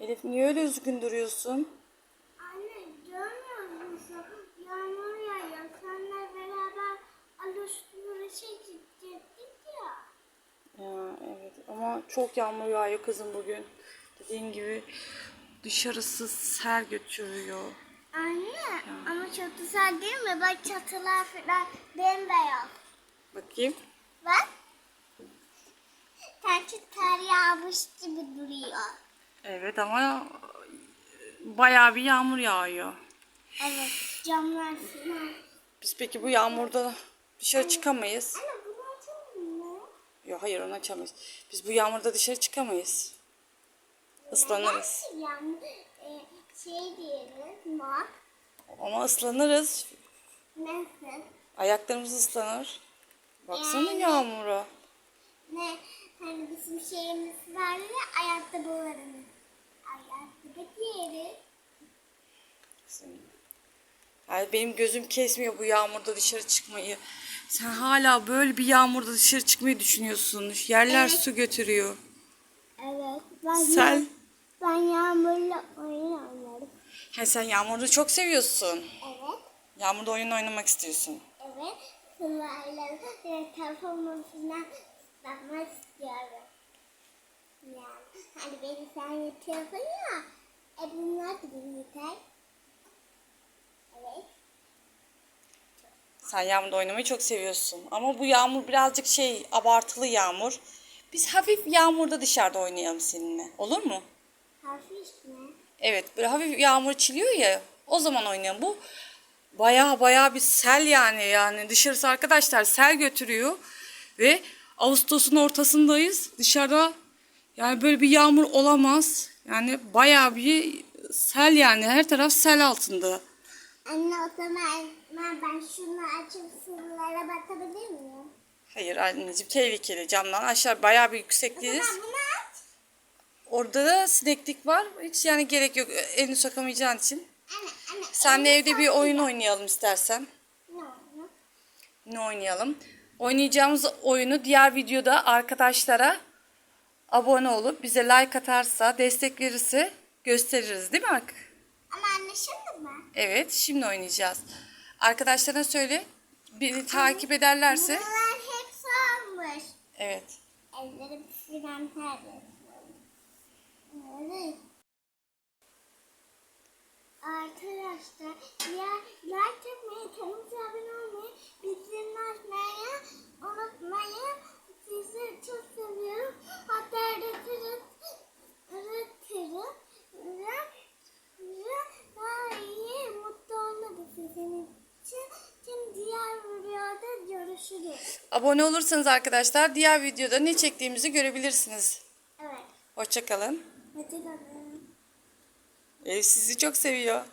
Elif niye öyle üzgün duruyorsun? Anne görmüyor musun? Yağmur yağıyor. Seninle beraber alışverişe gidecektik ya. Ya evet ama çok yağmur yağıyor kızım bugün. Dediğin gibi dışarısı sel götürüyor. Anne ama çok güzel değil mi? Bak çatılar falan bembeyaz. Bakayım. Bak. Sanki ter yağmış gibi duruyor. Evet ama bayağı bir yağmur yağıyor. Evet camlar falan. Biz peki bu yağmurda dışarı çıkamayız. Anne bunu açalım mı? Yok hayır onu açamayız. Biz bu yağmurda dışarı çıkamayız. Islanırız. Neden? Yani e, şey diyelim bak. Ama ıslanırız. Nasıl? Ayaklarımız ıslanır. Baksana Yani- yağmura. Ne? Hani bizim şeyimiz var ya. Ayakkabı diğeri. Yani benim gözüm kesmiyor bu yağmurda dışarı çıkmayı. Sen hala böyle bir yağmurda dışarı çıkmayı düşünüyorsun. Yerler Evet. su götürüyor. Evet. Ben, Sel. ben yağmurla oyun oynarım. Ha, sen yağmurda çok seviyorsun. Evet. Yağmurda oyun oynamak istiyorsun. Evet. Telefonumu falan ıslatmak istiyorum. Hani beni sen yatıyorsun ya. E bunlar da beni yeter. Evet. Sen yağmurda oynamayı çok seviyorsun. Ama bu yağmur birazcık şey abartılı yağmur. Biz hafif yağmurda dışarıda oynayalım seninle. Olur mu? Hafif mi? Evet böyle hafif yağmur çiliyor ya o zaman oynayalım. Bu baya baya bir sel yani yani dışarısı arkadaşlar sel götürüyor ve Ağustos'un ortasındayız. Dışarıda yani böyle bir yağmur olamaz. Yani baya bir sel yani her taraf sel altında. Anne o zaman ben, şunu açıp sınırlara bakabilir miyim? Hayır anneciğim tehlikeli camdan aşağı baya bir yüksekteyiz. bunu aç. Orada da sineklik var. Hiç yani gerek yok elini sokamayacağın için. Anne anne. Sen de evde bir oyun oynayalım istersen. Ne? Ne oynayalım? Oynayacağımız oyunu diğer videoda arkadaşlara abone olup bize like atarsa, destek verirse gösteririz değil mi Ak? Ama anne şimdi mi? Evet, şimdi oynayacağız. Arkadaşlarına söyle. Beni takip ederlerse. Bunlar hepsi almış. Evet. Elleri filan terledim. Arkadaşlar ya like yapmayı, kanalımıza Abone olursanız arkadaşlar diğer videoda ne çektiğimizi görebilirsiniz. Evet. Hoşçakalın. Hoşçakalın. Elif sizi çok seviyor.